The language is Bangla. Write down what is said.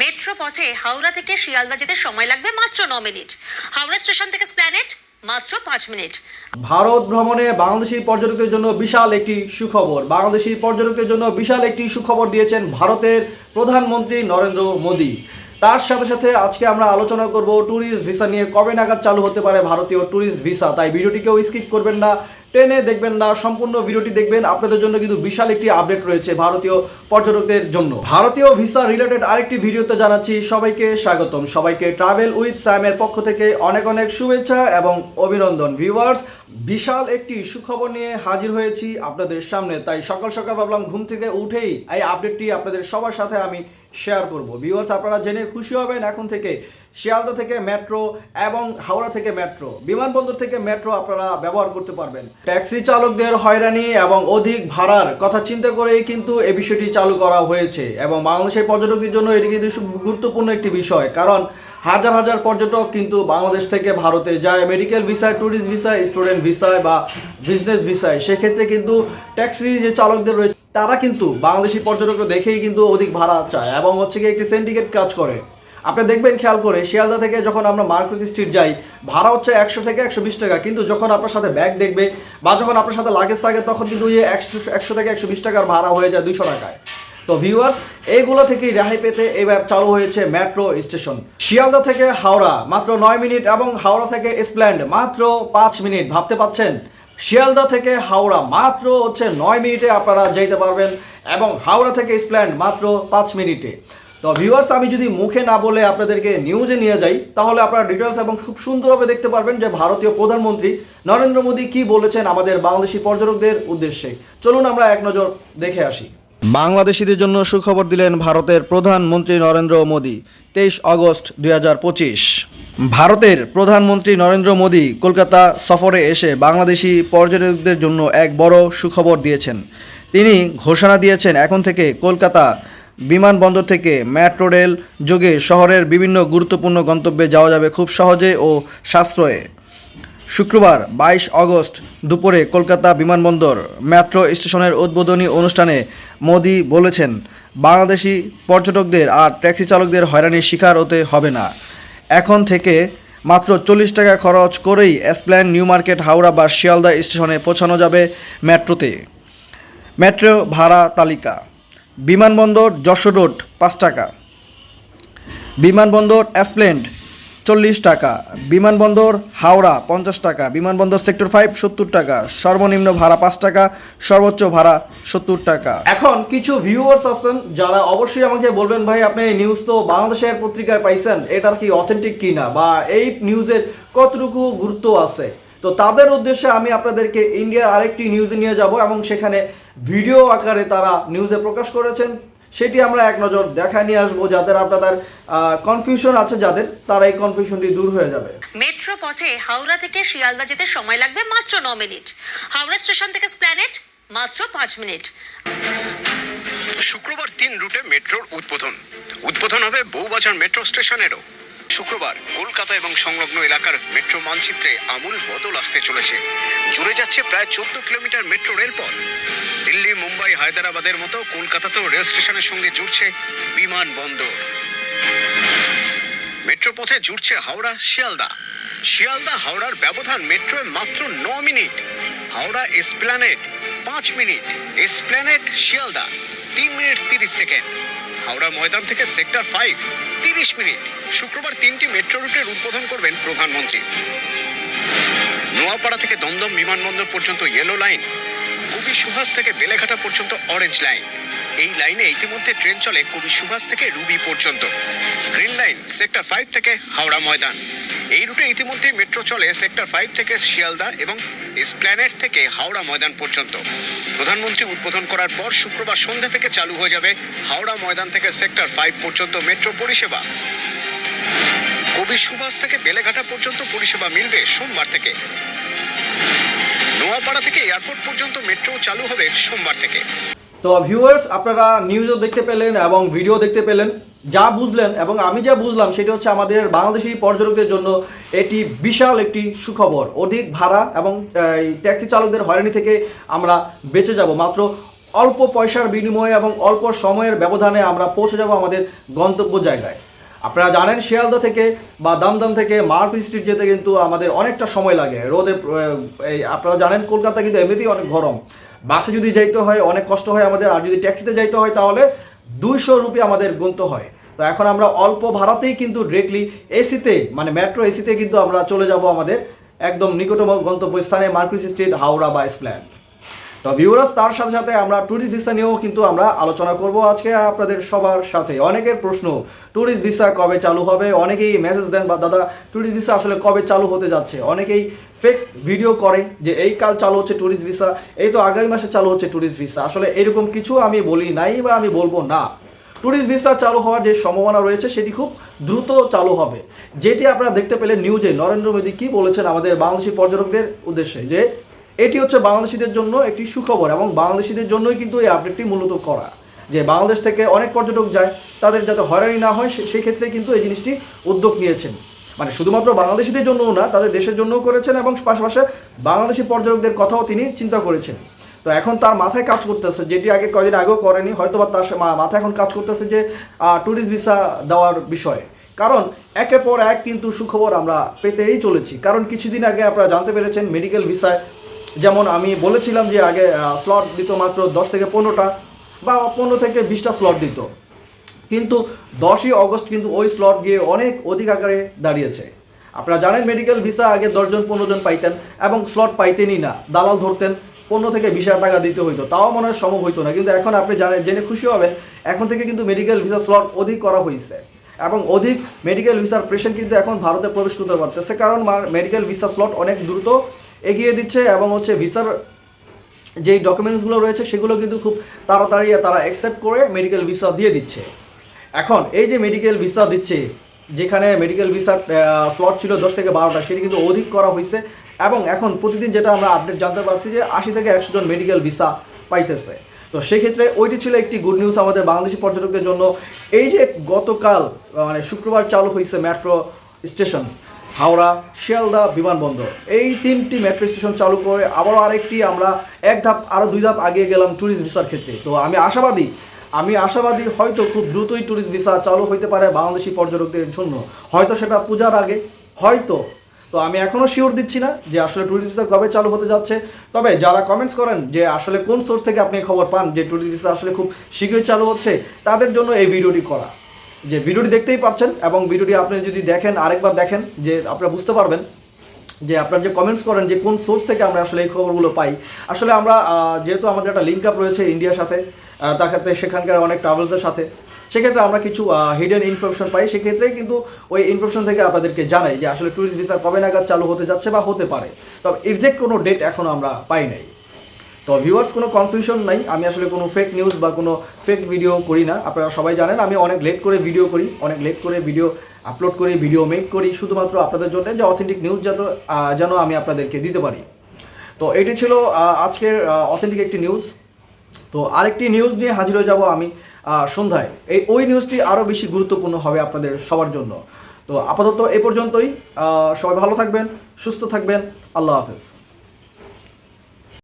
মেট্রো পথে হাওড়া থেকে শিয়ালদা যেতে সময় লাগবে মাত্র ন মিনিট। হাওড়া স্টেশন থেকে স্প্ল্যানেট, মাত্র পাঁচ মিনিট। ভারত ভ্রমণে বাংলাদেশি পর্যটকদের জন্য বিশাল একটি সুখবর। বাংলাদেশি পর্যটকদের জন্য বিশাল একটি সুখবর দিয়েছেন ভারতের প্রধানমন্ত্রী নরেন্দ্র মোদী। তার সাথে সাথে আজকে আমরা আলোচনা করব ট্যুরিস্ট ভিসা নিয়ে কবে নাগাদ চালু হতে পারে ভারতীয় ট্যুরিস্ট ভিসা তাই ভিডিওটিকেও স্কিপ করবেন না। টেনে দেখবেন না, সম্পূর্ণ ভিডিওটি দেখবেন। আপনাদের জন্য কিন্তু বিশাল একটি আপডেট রয়েছে ভারতীয় পর্যটকদের জন্য। ভারতীয় ভিসা রিলেটেড আরেকটি ভিডিওতে জানাচ্ছি সবাইকে স্বাগতম। সবাইকে ট্রাভেল উইথ স্যামের পক্ষ থেকে অনেক অনেক শুভেচ্ছা এবং অভিনন্দন ভিউয়ার্স বিশাল একটি সুখবর নিয়ে হাজির হয়েছি আপনাদের সামনে। তাই সকাল সকাল ভাবলাম ঘুম থেকে উঠেই এই আপডেটটি আপনাদের সবার সাথে আমি শেয়ার করব। ভিউয়ার্স আপনারা জেনে খুশি হবেন এখন থেকে শিয়ালদা থেকে মেট্রো এবং হাওড়া থেকে মেট্রো। বিমানবন্দর থেকে মেট্রো আপনারা ব্যবহার করতে পারবেন। ট্যাক্সি চালকদের হয়রানি এবং অধিক ভাড়ার কথা চিন্তা করেই কিন্তু এই বিষয়টি চালু করা হয়েছে এবং বাংলাদেশের পর্যটকদের জন্য এটি কিন্তু গুরুত্বপূর্ণ একটি বিষয়। কারণ হাজার হাজার পর্যটক কিন্তু বাংলাদেশ থেকে ভারতে যায়। মেডিকেল ভিসায় ট্যুরিস্ট ভিসায় স্টুডেন্ট ভিসায় বা বিজনেস ভিসায় সেক্ষেত্রে কিন্তু ট্যাক্সি যে চালকদের রয়েছে, তারা কিন্তু বাংলাদেশি পর্যটকরা দেখেই কিন্তু অধিক ভাড়া চায় এবং হচ্ছে কি একটি সিন্ডিকেট কাজ করে। আপনি দেখবেন, খেয়াল করে, শিয়ালদা থেকে যখন আমরা মার্কুস স্ট্রিট যাই, ভাড়া হচ্ছে একশো থেকে একশো বিশ টাকা। কিন্তু যখন আপনার সাথে ব্যাগ দেখবে বা যখন আপনার সাথে লাগেজ থাকে, তখন কিন্তু ওই একশো একশো থেকে একশো বিশ টাকার ভাড়া হয়ে যায় দুশো টাকায়। তো ভিউয়ার্স এইগুলো থেকেই রেহাই পেতে এবার চালু হয়েছে মেট্রো স্টেশন শিয়ালদা থেকে হাওড়া, মাত্র নয় মিনিট এবং হাওড়া থেকে স্প্ল্যান্ড মাত্র পাঁচ মিনিট। ভাবতে পাচ্ছেন? শিয়ালদা থেকে হাওড়া, মাত্র হচ্ছে নয় মিনিটে আপনারা যেতে পারবেন এবং হাওড়া থেকে স্প্ল্যান্ড মাত্র পাঁচ মিনিটে। তো ভিউয়ার্স আমি যদি মুখে না বলে আপনাদেরকে নিউজে নিয়ে যাই, তাহলে আপনারা ডিটেলস এবং খুব সুন্দরভাবে দেখতে পারবেন যে ভারতীয় প্রধানমন্ত্রী নরেন্দ্র মোদী কি বলেছেন আমাদের বাংলাদেশি পর্যটকদের উদ্দেশ্যে। চলুন আমরা এক নজর দেখে আসি। বাংলাদেশিদের জন্য সুখবর দিলেন ভারতের প্রধানমন্ত্রী নরেন্দ্র মোদী, তেইশ আগস্ট দু হাজার পঁচিশ। ভারতের প্রধানমন্ত্রী নরেন্দ্র মোদী কলকাতা সফরে এসে বাংলাদেশি পর্যটকদের জন্য এক বড় সুখবর দিয়েছেন। তিনি ঘোষণা দিয়েছেন, এখন থেকে কলকাতা বিমানবন্দর থেকে মেট্রো রেল যোগে শহরের বিভিন্ন গুরুত্বপূর্ণ গন্তব্যে যাওয়া যাবে খুব সহজে ও সাশ্রয়ে। শুক্রবার বাইশ আগস্ট দুপুরে কলকাতা বিমানবন্দর মেট্রো স্টেশনের উদ্বোধনী অনুষ্ঠানে মোদি বলেছেন, বাংলাদেশি পর্যটকদের আর ট্যাক্সি চালকদের হয়রানির শিকার হতে হবে না। এখন থেকে মাত্র চল্লিশ টাকা খরচ করেই এসপ্ল্যান নিউ মার্কেট, হাওড়া বা শিয়ালদা স্টেশনে পৌঁছানো যাবে মেট্রোতে। মেট্রো ভাড়া তালিকা। বিমানবন্দর যশোর রোড, পাঁচ টাকা। বিমানবন্দর অ্যাসপ্লেন্ড চল্লিশ টাকা। বিমানবন্দর হাওড়া, পঞ্চাশ টাকা। বিমানবন্দর সেক্টর ফাইভ, সত্তর টাকা। সর্বনিম্ন ভাড়া পাঁচ টাকা, সর্বোচ্চ ভাড়া সত্তর টাকা। এখন কিছু ভিউয়ার্স আছেন যারা অবশ্যই আমাকে বলবেন, ভাই, আপনি এই নিউজ তো বাংলাদেশের পত্রিকায় পাইছেন, এটার কি অথেন্টিক কিনা? বা এই নিউজের কতটুকু গুরুত্ব আছে? তো তাদের উদ্দেশ্যে আমি আপনাদেরকে ইন্ডিয়ার আরেকটি নিউজে নিয়ে যাব এবং সেখানে ভিডিও আকারে তারা নিউজে প্রকাশ করেছেন। সেটি আমরা এক নজর দেখা নিয়ে আসব যাদের আপনাদের কনফিউশন আছে যাদের তারা এই কনফিউশনটি দূর হয়ে যাবে। মেট্রো পথে হাওড়া থেকে শিয়ালদা যেতে সময় লাগবে মাত্র ন মিনিট। হাওড়া স্টেশন থেকে স্প্ল্যানেট মাত্র পাঁচ মিনিট। শুক্রবার তিন রুটে মেট্রোর উদ্বোধন। উদ্বোধন হবে বউবাজার মেট্রো স্টেশনেরও শুক্রবার কলকাতা এবং সংলগ্ন এলাকার মেট্রো মানচিত্রে আমূল বদল আসতে চলেছে। জুড়ে যাচ্ছে প্রায় চোদ্দ কিলোমিটার মেট্রো রেলপথ। দিল্লি, মুম্বাই, হায়দ্রাবাদের মতো কলকাতাতেও রেল স্টেশনের সঙ্গে জুড়ছে বিমানবন্দর মেট্রো পথে জুড়ছে হাওড়া, শিয়ালদা। শিয়ালদা হাওড়ার ব্যবধান মেট্রোয় মাত্র ন মিনিট। হাওড়া এসপ্ল্যানেড পাঁচ মিনিট। এসপ্ল্যানেট শিয়ালদা তিন মিনিট তিরিশ সেকেন্ড। হাওড়া ময়দান থেকে সেক্টর ফাইভ তিরিশ মিনিট। শুক্রবার তিনটি মেট্রো রুটের উদ্বোধন করবেন প্রধানমন্ত্রী। নোয়াপাড়া থেকে দমদম বিমানবন্দর পর্যন্ত ইয়েলো লাইন কবি সুভাষ থেকে বেলেঘাটা পর্যন্ত অরেঞ্জ লাইন এই লাইনে ইতিমধ্যে ট্রেন চলে কবি সুভাষ থেকে রুবি পর্যন্ত। গ্রিন লাইন, সেক্টর ফাইভ থেকে হাওড়া ময়দান। এই রুটে ইতিমধ্যে মেট্রো চলে সেক্টর ফাইভ থেকে শিয়ালদা এবং স্প্ল্যানেট থেকে হাওড়া ময়দান পর্যন্ত। প্রধানমন্ত্রী উদ্বোধন করার পর শুক্রবার সন্ধ্যা থেকে চালু হয়ে যাবে হাওড়া ময়দান থেকে সেক্টর ফাইভ পর্যন্ত মেট্রো পরিষেবা। কবি সুভাষ থেকে বেলেঘাটা পর্যন্ত পরিষেবা মিলবে সোমবার থেকে। নোয়াপাড়া থেকে এয়ারপোর্ট পর্যন্ত মেট্রো চালু হবে সোমবার থেকে। তো ভিউয়ার্স আপনারা নিউজও দেখতে পেলেন এবং ভিডিও দেখতে পেলেন। যা বুঝলেন এবং আমি যা বুঝলাম, সেটি হচ্ছে আমাদের বাংলাদেশি পর্যটকদের জন্য এটি বিশাল একটি সুখবর। অধিক ভাড়া এবং ট্যাক্সি চালকদের হয়রানি থেকে আমরা বেঁচে যাব। মাত্র অল্প পয়সার বিনিময়ে এবং অল্প সময়ের ব্যবধানে আমরা পৌঁছে যাব আমাদের গন্তব্য জায়গায়। আপনারা জানেন, শিয়ালদা থেকে বা দামদাম থেকে মার্ক স্ট্রিট যেতে কিন্তু আমাদের অনেকটা সময় লাগে। রোদে এই আপনারা জানেন, কলকাতা কিন্তু এমনিতেই অনেক গরম। বাসে যদি যাইতে হয়, অনেক কষ্ট হয় আমাদের, আর যদি ট্যাক্সিতে যাইতে হয় তাহলে দুইশো রুপি আমাদের গুনতে হয়। তো এখন আমরা অল্প ভাড়াতেই কিন্তু ডিরেক্টলি এসিতে মানে মেট্রো এসিতে কিন্তু আমরা চলে যাব আমাদের একদম নিকটতম গন্তব্যস্থানে মার্কুইস স্ট্রিট, হাওড়া বা স্প্ল্যান্ড তো ভিউরাস তার সাথে সাথে আমরা ট্যুরিস্ট ভিসা নিয়েও কিন্তু আমরা আলোচনা করব আজকে আপনাদের সবার সাথে। অনেকের প্রশ্ন ট্যুরিস্ট ভিসা কবে চালু হবে? অনেকেই মেসেজ দেন, বা দাদা ট্যুরিস্ট ভিসা আসলে কবে চালু হতে যাচ্ছে? অনেকেই ফেক ভিডিও করে যে এই কাল চালু হচ্ছে ট্যুরিস্ট ভিসা এই তো আগামী মাসে চালু হচ্ছে ট্যুরিস্ট ভিসা আসলে এরকম কিছু আমি বলি নাই বা আমি বলব না। ট্যুরিস্ট ভিসা চালু হওয়ার যে সম্ভাবনা রয়েছে, সেটি খুব দ্রুত চালু হবে। যেটি আপনারা দেখতে পেলেন নিউজে নরেন্দ্র মোদী কী বলেছেন আমাদের বাংলাদেশি পর্যটকদের উদ্দেশ্যে, যে এটি হচ্ছে বাংলাদেশিদের জন্য একটি সুখবর এবং বাংলাদেশিদের জন্যই কিন্তু এই আপডেটটি মূলত করা। যে বাংলাদেশ থেকে অনেক পর্যটক যায়, তাদের যাতে হয়রানি না হয় সেই ক্ষেত্রে কিন্তু এই জিনিসটি উদ্যোগ নিয়েছেন। মানে শুধুমাত্র বাংলাদেশিদের জন্যও না, তাদের দেশের জন্যও করেছেন এবং পাশাপাশি বাংলাদেশি পর্যটকদের কথাও তিনি চিন্তা করেছেন। তো এখন তার মাথায় কাজ করতেছে, যেটি আগে কয়দিন আগেও করেনি হয়তো বা তার মাথায় এখন কাজ করতেছে যে ট্যুরিস্ট ভিসা দেওয়ার বিষয়ে। কারণ একের পর এক কিন্তু সুখবর আমরা পেতেই চলেছি। কারণ কিছুদিন আগে আপনারা জানতে পেরেছেন মেডিকেল ভিসায় যেমন আমি বলেছিলাম যে আগে স্লট দিত মাত্র দশ থেকে পনেরোটা বা পনেরো থেকে বিশটা স্লট দিত। কিন্তু দশই অগস্ট কিন্তু ওই স্লট গিয়ে অনেক অধিক আকারে দাঁড়িয়েছে। আপনারা জানেন মেডিকেল ভিসা আগে দশজন পনেরো জন পাইতেন এবং স্লট পাইতেনই না। দালাল ধরতেন, পনেরো থেকে বিশ হাজার টাকা দিতে হইতো। তাও মনে হয় সম্ভব হইতো না। কিন্তু এখন আপনি জানেন, জেনে খুশি হবেন, এখন থেকে কিন্তু মেডিকেল ভিসা স্লট অধিক করা হয়েছে এবং অধিক মেডিকেল ভিসার পেশেন্ট কিন্তু এখন ভারতে প্রবেশ করতে পারতেছে কারণ মেডিকেল ভিসা স্লট অনেক দ্রুত এগিয়ে দিচ্ছে এবং হচ্ছে ভিসার যেই ডকুমেন্টসগুলো রয়েছে সেগুলো কিন্তু খুব তাড়াতাড়ি তারা অ্যাকসেপ্ট করে মেডিকেল ভিসা দিয়ে দিচ্ছে। এখন এই যে মেডিকেল ভিসা দিচ্ছে, যেখানে মেডিকেল ভিসার স্লট ছিল দশ থেকে বারোটা, সেটি কিন্তু অধিক করা হয়েছে এবং এখন প্রতিদিন যেটা আমরা আপডেট জানতে পারছি যে আশি থেকে একশো জন মেডিকেল ভিসা পাইতেছে। তো সেক্ষেত্রে ওইটি ছিল একটি গুড নিউজ আমাদের বাংলাদেশি পর্যটকদের জন্য। এই যে গতকাল মানে শুক্রবার চালু হয়েছে মেট্রো স্টেশন হাওড়া শিয়ালদা বিমানবন্দর। এই তিনটি মেট্রো স্টেশন চালু করে আবারও আরেকটি আমরা এক ধাপ, আরও দুই ধাপ আগিয়ে গেলাম ট্যুরিস্ট ভিসার ক্ষেত্রে। তো আমি আশাবাদী আমি আশাবাদী হয়তো খুব দ্রুতই ট্যুরিস্ট ভিসা চালু হইতে পারে বাংলাদেশি পর্যটকদের জন্য। হয়তো সেটা পূজার আগে, হয়তো। তো আমি এখনও শিওর দিচ্ছি না যে আসলে ট্যুরিস্ট ভিসা কবে চালু হতে যাচ্ছে। তবে যারা কমেন্টস করেন যে আসলে কোন সোর্স থেকে আপনি খবর পান, যে ট্যুরিস্ট ভিসা আসলে খুব শীঘ্রই চালু হচ্ছে, তাদের জন্য এই ভিডিওটি করা। যে ভিডিওটি দেখতেই পারছেন এবং ভিডিওটি আপনি যদি দেখেন, আরেকবার দেখেন, যে আপনারা বুঝতে পারবেন যে আপনারা যে কমেন্টস করেন যে কোন সোর্স থেকে আমরা আসলে এই খবরগুলো পাই। আসলে আমরা যেহেতু আমাদের একটা লিঙ্ক আপ রয়েছে ইন্ডিয়ার সাথে ক্ষেত্রে সেখানকার অনেক ট্রাভেলসের সাথে। সেক্ষেত্রে আমরা কিছু হিডেন ইনফরমেশন পাই। সেক্ষেত্রেই কিন্তু ওই ইনফরমেশন থেকে আপনাদেরকে জানাই যে আসলে ট্যুরিস্ট ভিসা কবে নাগাদ চালু হতে যাচ্ছে বা হতে পারে। তবে এক্সাক্ট কোনো ডেট এখনও আমরা পাই নাই। তো ভিউয়ার্স কোনো কনফিউশন নাই। আমি আসলে কোনো ফেক নিউজ বা কোনো ফেক ভিডিও করি না। আপনারা সবাই জানেন, আমি অনেক লেট করে ভিডিও করি, অনেক লেট করে ভিডিও আপলোড করি ভিডিও মেক করি, শুধুমাত্র আপনাদের জন্য যে অথেন্টিক নিউজ যেন যেন আমি আপনাদেরকে দিতে পারি। তো এটি ছিল আজকের অথেন্টিক একটি নিউজ তো আরেকটি নিউজ নিয়ে হাজির হয়ে যাব আমি সন্ধ্যায়। এই, ওই নিউজটি আরও বেশি গুরুত্বপূর্ণ হবে আপনাদের সবার জন্য। তো আপাতত এ পর্যন্তই। সবাই ভালো থাকবেন, সুস্থ থাকবেন। আল্লাহ হাফেজ।